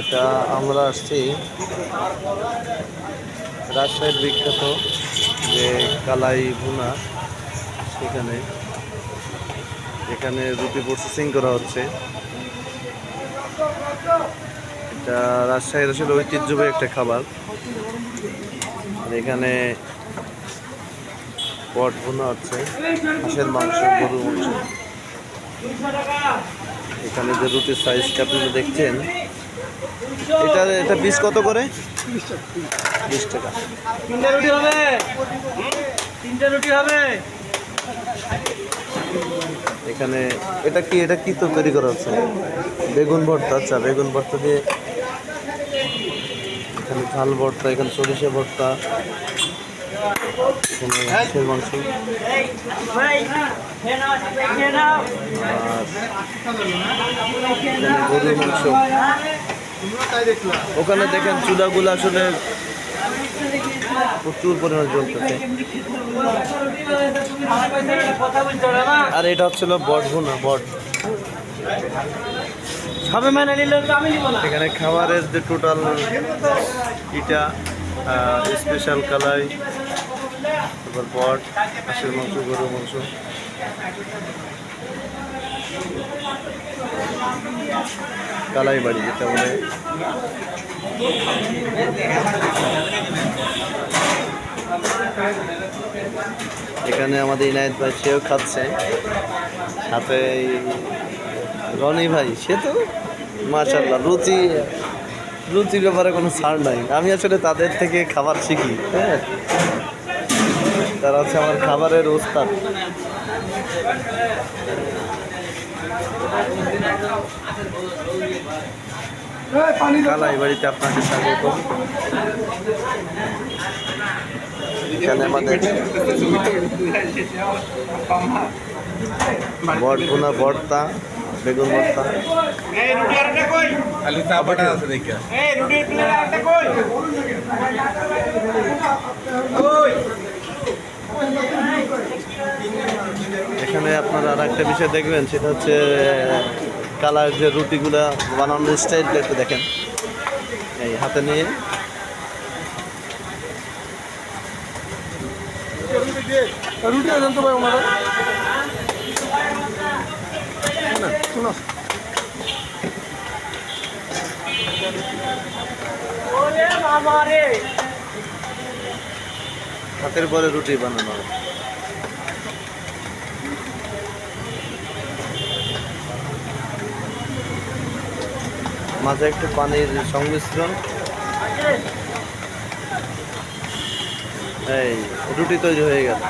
এটা আমরা আসছি রাজশাহীর বিখ্যাত যে কালাই ভুনা সেখানে। এখানে রুটি প্রসেসিং করা হচ্ছে। এটা রাজশাহীর আসলে ঐতিহ্যবাহী একটা খাবার। এখানে পট ভুনা হচ্ছে মাংস গরু মাংস। এখানে যে রুটির সাইজটা আপনি দেখছেন এটা এটা পিস কত করে? বিশ টাকা। তিনটে রুটি হবে। তিনটে রুটি হবে। এখানে এটা কি এটা কি তো তৈরি করা হচ্ছে? বেগুন ভর্তা আচ্ছা বেগুন ভর্তা দিয়ে এখানে ঝাল ভর্তা এখানে সরিষা ভর্তা এখানে মাংস আর গরুর মাংস ওখানে দেখেন চুলাগুলো আসলে প্রচুর পরিমাণে জ্বলতেছে। আর এটা হচ্ছিল বট বট। নিব না। এখানে খাবারের যে টোটাল ইটা স্পেশাল কালাই তারপর বট হাঁসের মাংস, গরুর মাংস। কালাই বাড়ি, যেটা বলে। এখানে আমাদের ইনায়ত ভাই, সেও খাচ্ছে। সাথে রনি ভাই, সে তো মাশাল্লাহ রুচি, রুচির ব্যাপারে কোনো ছাড় নাই। আমি আসলে তাদের থেকে খাবার শিখি হ্যাঁ। তারা হচ্ছে আমার খাবারের ওস্তাদ। কালাই বাড়িতে আপনাকে স্বাগত। এখানে আমাদের বট বোনা ভর্তা বেগুন ভর্তা আছে এখানে আপনারা আর একটা বিষয় দেখবেন, সেটা হচ্ছে, কালার যে রুটিগুলা বানানোর স্টাইলটা একটু দেখেন। এই হাতে নিয়ে। রুটি ভাই রে হাতের পরে রুটি বানানো হয়। মাঝে একটু পানির সংমিশ্রণ এই রুটি তৈরি হয়ে গেল